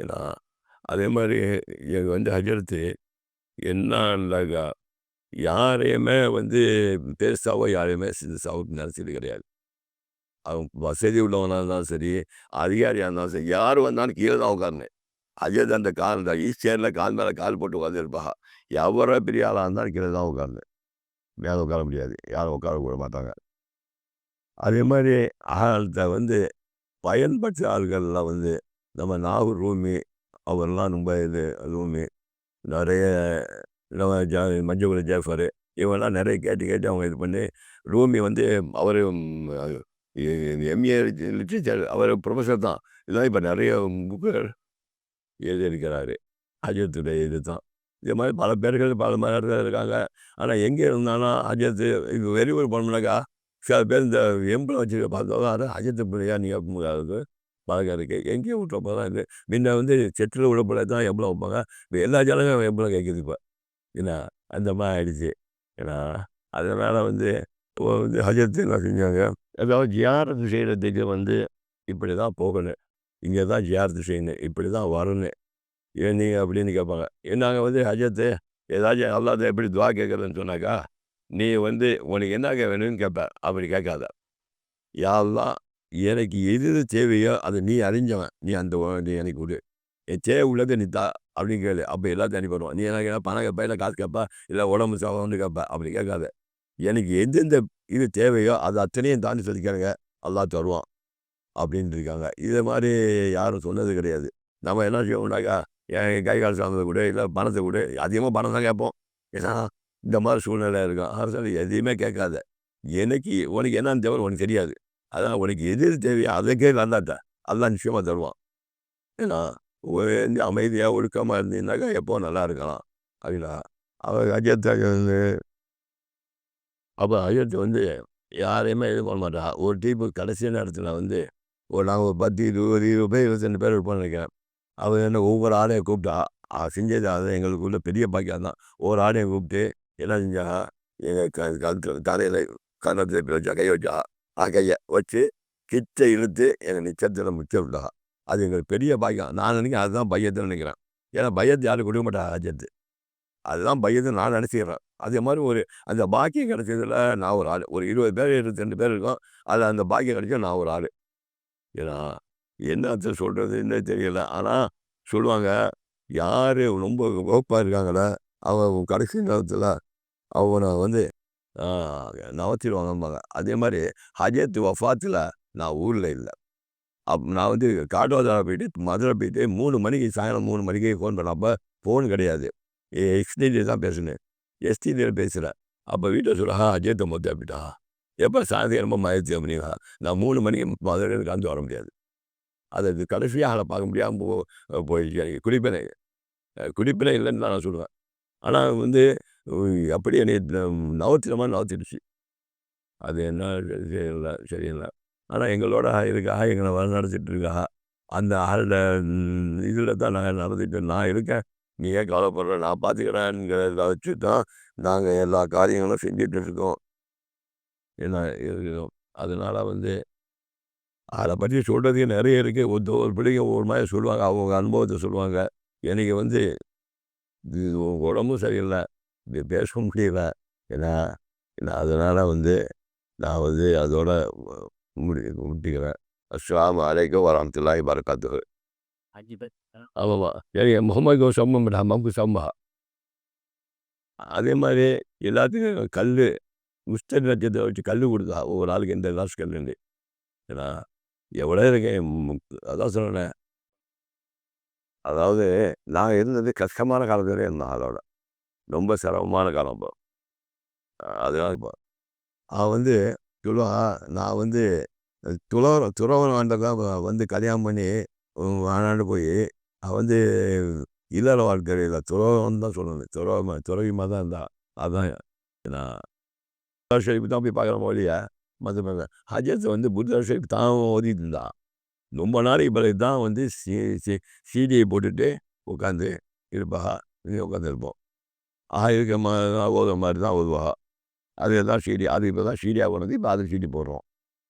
ஏன்னா, அதே மாதிரி எங்க வந்து ஹஜரத்து என்னன்னாக்கா யாரையுமே வந்து பெருசாவோ, யாரையுமே சிறுசாவோ நினச்சது கிடையாது. அவன் வசதி உள்ளவனாக இருந்தாலும் சரி, அதிகாரியாக இருந்தாலும் சரி, யார் வந்தாலும் கீழே தான் உட்காரணும். ஹஜ்ரத் அந்த கால் தான் ஈஸ் கால் மேலே கால் போட்டு உட்காந்துருப்பா எவ்வளோ பெரிய ஆளாக இருந்தாலும் கீழே தான் உட்காரணும். மேலே உட்கார முடியாது. யாரும் உட்கார கூட மாட்டாங்க. அதே மாதிரி ஆள்ட்ட வந்து பயன்பட்ட ஆள்கள்லாம் வந்து, நம்ம நாகூர் ரூமி, அவர்லாம் ரொம்ப இது ரூமி. நிறைய நம்ம ஜா மஞ்சக்குள ஜாஃபரு, இவங்கலாம் நிறைய கேட்டு, கேட்டு அவங்க இது பண்ணி, ரூமி வந்து அவர் எம்.ஏ. லிட்ரேச்சர் அவர் ப்ரொஃபஸர் தான். இதெல்லாம் இப்போ நிறைய புக்கு எழுதியிருக்கிறாரு. அஜயத்துடைய இது தான். இதே மாதிரி பல பேர்கள் பல மாதிரி இருக்காங்க. ஆனால் எங்கே இருந்தாலும் அஜயத்து இப்போ வெளியூர் போனோம்னாக்கா, சில பேர் இந்த எம்பளம் வச்சுருக்க பார்த்தோம் அதான் ஹஜ்ரத்து பிள்ளையா நீங்கள் பழக்கம் எங்கேயும் எங்கேயோ விட்டோம் முன்ன வந்து செட்டில் விடப்பட தான் எவ்வளோ வைப்பாங்க. இப்போ எல்லா ஜனங்களும் எவ்வளோ கேட்குது இப்போ என்ன, அந்த மாதிரி ஆயிடுச்சு. ஏன்னா, அதனால் வந்து இப்போ வந்து ஹஜ்ரத்து நான் செஞ்சாங்க, அதாவது ஜியாரத்து செய்கிறதுக்கு வந்து இப்படி தான் போகணும். இங்கே தான் ஜியாரத்து செய்யணும். இப்படி தான் வரணும். ஏன் நீங்கள் அப்படின்னு கேட்பாங்க. என்னாங்க வந்து ஹஜ்ரத்து ஏதாச்சும் அல்லாத எப்படி துவா கேட்குறதுன்னு சொன்னாக்கா, நீ வந்து உனக்கு என்னங்க வேணும்னு கேட்ப. அப்படி கேட்காத. யாரெல்லாம் எனக்கு எது எது தேவையோ அதை நீ அறிஞ்சவன். நீ அந்த நீ எனக்கு விடு என் தேவை உள்ளது நீ தா அப்படின்னு கேளு. அப்போ எல்லாத்தையும் அள்ளி நீ என்ன பணம் கேட்பா இல்லை காசு கேட்பா இல்லை உடம்பு சவரம்ன்னு கேட்பா அப்படி கேட்காத. எனக்கு எந்தெந்த இது தேவையோ அது அத்தனையும் தாண்டி சொல்லி கேளுங்க. தருவோம் தருவான். இருக்காங்க. இதை மாதிரி யாரும் சொன்னது கிடையாது. நம்ம என்ன செய்வோம்னாக்கா, என் கை கால் சார்ந்ததை கூட இல்லை பணத்தை கூட அதிகமாக பணம் தான் கேட்போம். ஏன்னா, இந்த மாதிரி சூழ்நிலை இருக்கும். அதனால எதையுமே கேட்காத. எனக்கு உனக்கு என்னன்னு தேவை உனக்கு தெரியாது. அதான் உனக்கு எது எது தேவையோ அதுக்கே கேளு அதெல்லாம் நிச்சயமாக தருவான். ஏன்னா, வந்து அமைதியாக ஒழுக்கமாக இருந்தீங்கன்னாக்கா எப்போ நல்லா இருக்கலாம். அப்படின்னா, அவர் ஹஜ்ரத் வந்து அப்போ ஹஜ்ரத் வந்து யாரையுமே இது பண்ண மாட்டாங்க. ஒரு டீப்பு கடைசி நேரத்தில் வந்து ஒரு நாங்கள் ஒரு 10, 20, 20 பேர், 22 பேர் இருப்போம்னு நினைக்கிறேன் அவர் என்ன ஒவ்வொரு ஆளையும் கூப்பிட்டா, செஞ்சது அது எங்களுக்குள்ள பெரிய பாக்கியம் தான். ஒவ்வொரு ஆளையும் கூப்பிட்டு என்ன செஞ்சா எங்கள் க கழுத்துல தலையில வச்சா, கை வச்சா, அகையை வச்சு கிச்சை இழுத்து எங்கள் நிச்சயத்தில் முத்த அது எங்களுக்கு பெரிய பாக்கியம். நான் நினைக்கிறேன் அதுதான் பையத்துன்னு நினைக்கிறேன் ஏன்னா பையத்து யாரும் கொடுக்க மாட்டாங்க ராஜ்யத்து அதுதான் பையத்துன்னு நான் நினச்சிக்கிறேன் அதே மாதிரி ஒரு அந்த பாக்கியம் கிடைச்சதுல நான் ஒரு ஆள் ஒரு 20 பேர், 22 பேர் இருக்கோம். அதில் அந்த பாக்கியம் கிடைச்சா நான் ஒரு ஆள் ஏன்னா, என்னத்த சொல்றதுன்னே தெரியல. ஆனால் சொல்லுவாங்க, யார் ரொம்ப வகுப்பாக இருக்காங்களோ, அவன் கடைசி நேரத்தில் அவனை வந்து ஆ அதே மாதிரி ஹஜ்ரத் வஃபாத்தில் நான் ஊரில் இல்லை அப் நான் வந்து காடோதரா போயிட்டு, மதுரை போயிட்டு மூணு மணிக்கு சாயங்காலம் மூணு மணிக்கு ஃபோன் பண்ணேன். ஃபோன் கிடையாது. எ தான் தான் பேசணும். பேசுகிறேன் அப்போ அப்ப வீட்ல சொல்றாங்க, அஜயத்தை மௌத்தா அப்படிட்டா எப்போ சாயந்தரமா மயத்து அப்படின்னா, நான் மூணு மணிக்கு மதுரையில் கலந்து வர முடியாது. அது கடைசியாக அதை பார்க்க முடியாமல் போ போயிடுச்சு எனக்கு. குடிப்பினை குடிப்பினை இல்லைன்னு தான் நான் சொல்லுவேன். ஆனால் வந்து அப்படி என்னை நவுத்துற மாரி அது என்ன சரியில்லை சரியில்லை ஆனால் எங்களோட இருக்கா, எங்கள வழிநடத்திட்டு இருக்கா. அந்த ஆள்ட இதில் தான் நாங்கள் நடத்திட்டு நான் இருக்கேன். நீ ஏன் கவலைப்படுற? நான் பார்த்துக்கிறேன்ங்கிறத வச்சு தான் நாங்கள் எல்லா காரியங்களும் செஞ்சுட்டு இருக்கோம். என்ன இருக்கோம். அதனால வந்து அதை பற்றி சொல்றதுக்கு நிறைய இருக்குது ஒவ்வொரு பிள்ளைங்க ஒவ்வொரு மாதிரி சொல்லுவாங்க. அவங்க அனுபவத்தை சொல்லுவாங்க. எனக்கு வந்து இது உடம்பும் சரியில்லை இது பேசவும் முடியல. ஏன்னா, நான் அதனால வந்து நான் வந்து அதோட முடி முட்டிக்கிறேன். அஸ்ஸலாமு அலைக்கும் வரஹ்மத்துல்லாஹி வபரகாத்துஹு. ஆமாமா. எனக்கு முகமது சம்மம் ஹம்மம்க்கு சம்மா. அதே மாரி எல்லாத்துக்கும் கல்லு, முஸ்தக் நட்சத்திரம் வச்சு கல்லு குடுத்தா. ஒவ்வொரு ஆளுக்கு எந்த ராசி கல்லுன்னு. ஏன்னா, எவ்வளோ இருக்கு. ம் அதான் சொன்னேனே. அதாவது நான் இருந்தது கஷ்டமான காலத்தில இருந்தேன் அதோட. ரொம்ப சிரமமான காலம் இப்போ அதுதான் இப்போ அவன் வந்து சொல்லுவா நான் வந்து துளவர துறவன் ஆண்டதான் வந்து கல்யாணம் பண்ணி வானாண்டு போய், அவன் வந்து இல்லற வாழ்க்கை இல்லை துறவன் தான் சொல்லணும். துறவ துறவிமா தான் இருந்தா. அதுதான் நான் புத்தர் தான் போய் பார்க்குற ஒழிய, மற்ற ஹஜத் வந்து புத்தா ஷரீஃப் தான் ஓதிட்டு இருந்தான். ரொம்ப நாளைக்கு பிறகு தான் வந்து சி சி சீடியை போட்டுட்டு உட்காந்து இருப்பா. இங்க உட்காந்துருப்போம். ஆ இருக்கிற தான் ஓதுற மாதிரி தான் ஓதுவா. அது தான் சீடி. அது இப்போ தான் சீடியா போனது இப்போ அது சீடி போடுறோம்.